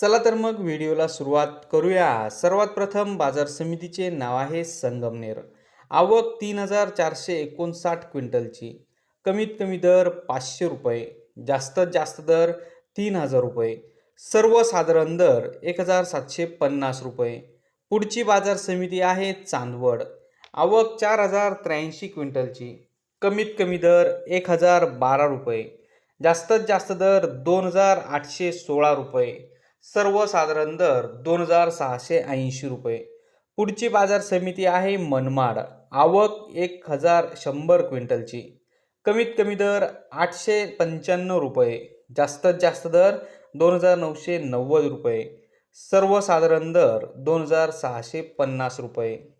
चला तर मग व्हिडिओला सुरुवात करूया. सर्वात प्रथम बाजार समितीचे नाव आहे संगमनेर. आवक तीन हजार चारशे एकोणसाठ क्विंटलची. कमीत कमी दर पाचशे रुपये. जास्तीत जास्त दर तीन हजार रुपये. सर्वसाधारण दर एक हजार सातशे पन्नास रुपये. पुढची बाजार समिती आहे चांदवड. आवक चार हजार त्र्याऐंशी क्विंटलची. कमीत कमी दर एक हजार बारा रुपये. जास्तीत जास्त दर दोन हजार आठशे सोळा रुपये. सर्वसाधारण दर दोन हजार सहाशे ऐंशी रुपये. पुढची बाजार समिती आहे मनमाड. आवक एक हजार शंभर क्विंटलची. कमीत कमी दर आठशे पंच्याण्णव रुपये. जास्तीत जास्त दर दोन हजार नऊशे नव्वद रुपये. सर्वसाधारण दर दोन हजार सहाशे पन्नास रुपये.